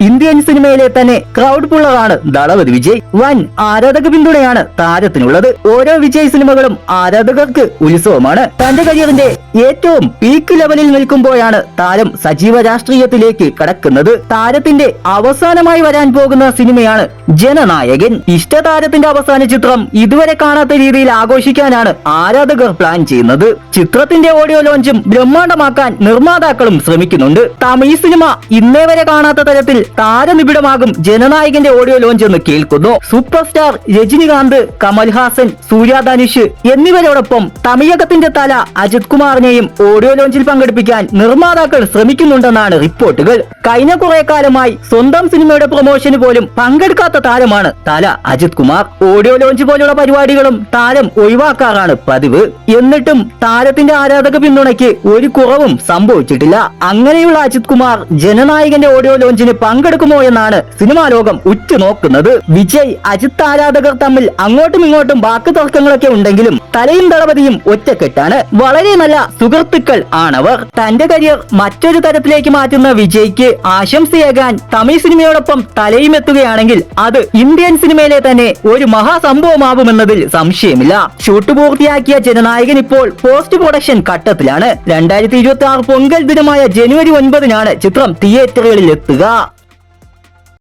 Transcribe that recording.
Indian സിനിമയിലെ തന്നെ crowd പുള്ളറാണ് Thalapathy Vijay. വൻ ആരാധക പിന്തുണയാണ് താരത്തിനുള്ളത്. ഓരോ വിജയ് സിനിമകളും ആരാധകർക്ക് ഉത്സവമാണ്. തന്റെ കരിയറിന്റെ ഏറ്റവും പീക്ക് ലെവലിൽ നിൽക്കുമ്പോഴാണ് താരം സജീവ രാഷ്ട്രീയത്തിലേക്ക് കടക്കുന്നത്. താരത്തിന്റെ അവസാനമായി വരാൻ പോകുന്ന സിനിമയാണ് ജനനായകൻ. ഇഷ്ട ഇഷ്ടതാരത്തിന്റെ അവസാന ചിത്രം ഇതുവരെ കാണാത്ത രീതിയിൽ ആഘോഷിക്കാനാണ് ആരാധകർ പ്ലാൻ ചെയ്യുന്നത്. ചിത്രത്തിന്റെ ഓഡിയോ ലോഞ്ചും ബ്രഹ്മാണ്ഡമാക്കാൻ നിർമ്മാതാക്കളും ശ്രമിക്കുന്നുണ്ട്. തമിഴ് സിനിമ ഇന്നേ വരെ കാണാത്ത തരത്തിൽ താരനിബിഡമാകും ജനനായകന്റെ ഓഡിയോ ലോഞ്ച് എന്ന് കേൾക്കുന്നു. സൂപ്പർ സ്റ്റാർ രജനികാന്ത് കമൽഹാസൻ സൂര്യ ധനുഷ് എന്നിവരോടൊപ്പം തമിഴകത്തിന്റെ തല അജിത് കുമാറിനെയും ഓഡിയോ ലോഞ്ചിൽ പങ്കെടുപ്പിക്കാൻ നിർമ്മാതാക്കൾ ശ്രമിക്കുന്നുണ്ടെന്നാണ് റിപ്പോർട്ടുകൾ. കഴിഞ്ഞ കുറെ കാലമായി സ്വന്തം സിനിമയുടെ പ്രൊമോഷന് പോലും പങ്കെടുക്കാത്ത താരമാണ് തല അജിത് കുമാർ ഓഡിയോ ലോഞ്ച് പോലുള്ള പരിപാടികളും താരം ഒഴിവാക്കാറാണ് പതിവ്. എന്നിട്ടും താരത്തിന്റെ ആരാധക പിന്തുണയ്ക്ക് ഒരു കുറവും സംഭവിച്ചിട്ടില്ല. അങ്ങനെയുള്ള അജിത് കുമാർ ജനനായകന്റെ ഓഡിയോ ലോഞ്ചിന് പങ്കെടുക്കുമോ എന്നാണ് സിനിമാ ലോകം ഉറ്റുനോക്കുന്നത് വിജയ് അജിത് ആരാധകർ തമ്മിൽ അങ്ങോട്ടും ഇങ്ങോട്ടും വാക്ക് തർക്കങ്ങളൊക്കെ ഉണ്ടെങ്കിലും തലയും ദളപതിയും ഒറ്റക്കെട്ടാണ്. വളരെ നല്ല സുഹൃത്തുക്കൾ ആണവർ. തന്റെ കരിയർ മറ്റൊരു തരത്തിലേക്ക് മാറ്റുന്ന വിജയ്ക്ക് ആശംസയേകാൻ തമിഴ് സിനിമയോടൊപ്പം തലയും എത്തുകയാണെങ്കിൽ അത് ഇന്ത്യൻ സിനിമയിലെ തന്നെ ഒരു മഹാസംഭവമാവുമെന്നതിൽ സംശയമില്ല. ഷൂട്ട് പൂർത്തിയാക്കിയ ജനനായകൻ ഇപ്പോൾ പോസ്റ്റ് പ്രൊഡക്ഷൻ ഘട്ടത്തിലാണ്. രണ്ടായിരത്തി ഇരുപത്തി ആറ് പൊങ്കൽ ദിനമായ ജനുവരി ഒൻപതിനാണ് ചിത്രം തിയേറ്ററുകളിൽ എത്തുക